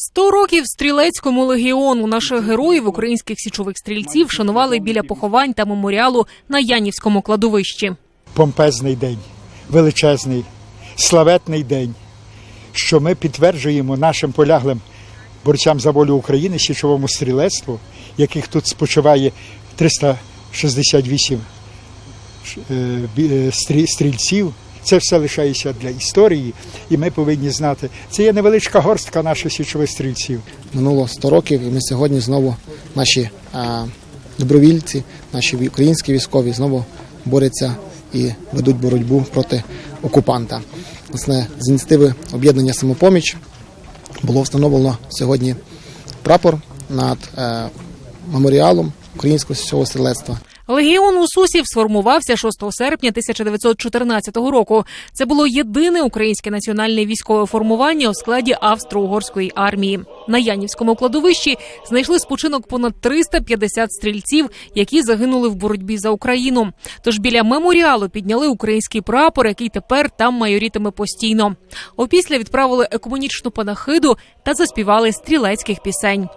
Сто років стрілецькому легіону наших героїв, українських січових стрільців, шанували біля поховань та меморіалу на Янівському кладовищі. помпезний день, величезний, славетний день, що ми підтверджуємо нашим поляглим борцям за волю України, січовому стрілецтву, яких тут спочиває 368 е, е, стрільців. Це все лишається для історії, і ми повинні знати. Це є невеличка горстка наших січових стрільців. Минуло 100 років, і ми сьогодні знову наші а, добровільці, наші українські військові знову борються і ведуть боротьбу проти окупанта. Власне, з ініціативи об'єднання самопоміч було встановлено сьогодні прапор над е, меморіалом українського січового стрілецтва. Легіон Усусів сформувався 6 серпня 1914 року. Це було єдине українське національне військове формування у складі австро-угорської армії. На Янівському кладовищі знайшли спочинок понад 350 стрільців, які загинули в боротьбі за Україну. Тож біля меморіалу підняли український прапор, який тепер там майорітиме постійно. Опісля відправили екомунічну панахиду та заспівали стрілецьких пісень.